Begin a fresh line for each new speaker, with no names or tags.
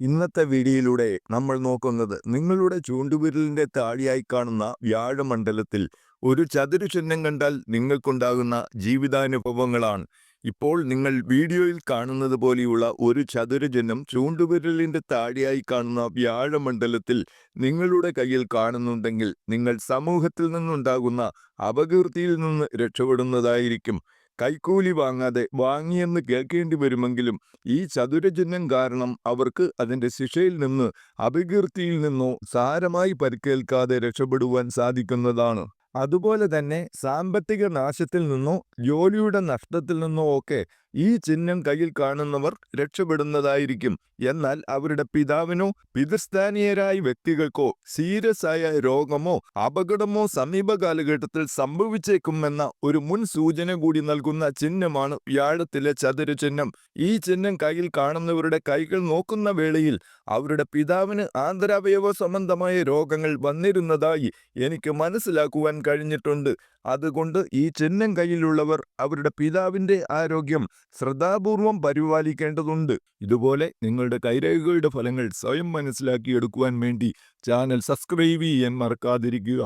ഇന്നത്തെ വീഡിയോയിലൂടെ നമ്മൾ നോക്കുന്നത് നിങ്ങളുടെ ചൂണ്ടുവിരലിന്റെ താഴെയായി കാണുന്ന വ്യാഴമണ്ഡലത്തിൽ ഒരു ചതുരചിഹ്നം കണ്ടാൽ നിങ്ങൾക്കുണ്ടാകുന്ന ജീവിതാനുഭവങ്ങളാണ്. ഇപ്പോൾ നിങ്ങൾ വീഡിയോയിൽ കാണുന്നത് പോലെയുള്ള ഒരു ചതുരചിഹ്നം ചൂണ്ടുവിരലിന്റെ താഴെയായി കാണുന്ന വ്യാഴമണ്ഡലത്തിൽ നിങ്ങളുടെ കയ്യിൽ കാണുന്നുണ്ടെങ്കിൽ നിങ്ങൾ സമൂഹത്തിൽ നിന്നുണ്ടാകുന്ന അപകീർത്തിയിൽ നിന്ന് രക്ഷപ്പെടുന്നതായിരിക്കും. കൈക്കൂലി വാങ്ങാതെ വാങ്ങിയെന്ന് കേൾക്കേണ്ടി വരുമെങ്കിലും ഈ ചതുരചിഹ്നം കാരണം അവർക്ക് അതിന്റെ ശിക്ഷയിൽ നിന്ന് അപകീർത്തിയിൽ നിന്നോ സാരമായി പരിക്കേൽക്കാതെ രക്ഷപ്പെടുവാൻ സാധിക്കുന്നതാണ്. അതുപോലെ തന്നെ സാമ്പത്തിക നാശത്തിൽ നിന്നോ ജോലിയുടെ നഷ്ടത്തിൽ നിന്നോ ഒക്കെ ഈ ചിഹ്നം കയ്യിൽ കാണുന്നവർ രക്ഷപ്പെടുന്നതായിരിക്കും. എന്നാൽ അവരുടെ പിതാവിനോ പിതൃസ്ഥാനീയരായ വ്യക്തികൾക്കോ സീരിയസ് ആയ രോഗമോ അപകടമോ സമീപ കാലഘട്ടത്തിൽ സംഭവിച്ചേക്കുമെന്ന ഒരു മുൻ സൂചന കൂടി നൽകുന്ന ചിഹ്നമാണ് വ്യാഴത്തിലെ ചതുര ചിഹ്നം. ഈ ചിഹ്നം കയ്യിൽ കാണുന്നവരുടെ കൈകൾ നോക്കുന്ന വേളയിൽ അവരുടെ പിതാവിന് ആന്തരാവയവ സംബന്ധമായ രോഗങ്ങൾ വന്നിരുന്നതായി എനിക്ക് മനസ്സിലാക്കുവാൻ കഴിഞ്ഞിട്ടുണ്ട്. അതുകൊണ്ട് ഈ ചിഹ്നം കയ്യിലുള്ളവർ അവരുടെ പിതാവിന്റെ ആരോഗ്യം ശ്രദ്ധാപൂർവം പരിപാലിക്കേണ്ടതുണ്ട്. ഇതുപോലെ നിങ്ങളുടെ കൈരേഖകളുടെ ഫലങ്ങൾ സ്വയം മനസ്സിലാക്കിയെടുക്കുവാൻ വേണ്ടി ചാനൽ സബ്സ്ക്രൈബ് ചെയ്യാൻ മറക്കാതിരിക്കുക.